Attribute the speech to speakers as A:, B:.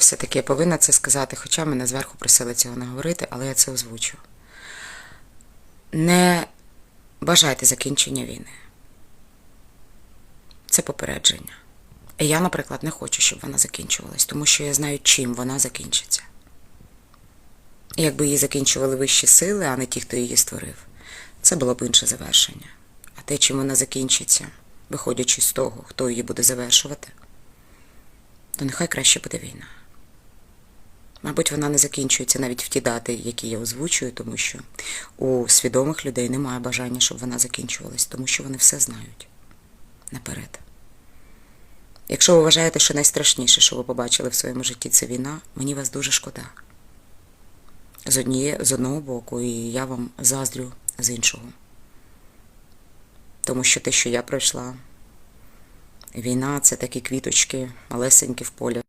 A: Все-таки я повинна це сказати, хоча мене зверху просили цього не говорити, але я це озвучу. Не бажайте закінчення війни. Це попередження. І я, наприклад, не хочу, щоб вона закінчувалась, тому що я знаю, чим вона закінчиться. Якби її закінчували вищі сили, а не ті, хто її створив, це було б інше завершення. А те, чим вона закінчиться, виходячи з того, хто її буде завершувати, то нехай краще буде війна. Мабуть, вона не закінчується навіть в ті дати, які я озвучую, тому що у свідомих людей немає бажання, щоб вона закінчувалась, тому що вони все знають наперед. Якщо ви вважаєте, що найстрашніше, що ви побачили в своєму житті, це війна, мені вас дуже шкода. З, одніє, з одного боку, і я вам заздрю з іншого. Тому що те, що я пройшла, війна це такі квіточки, малесенькі в полі.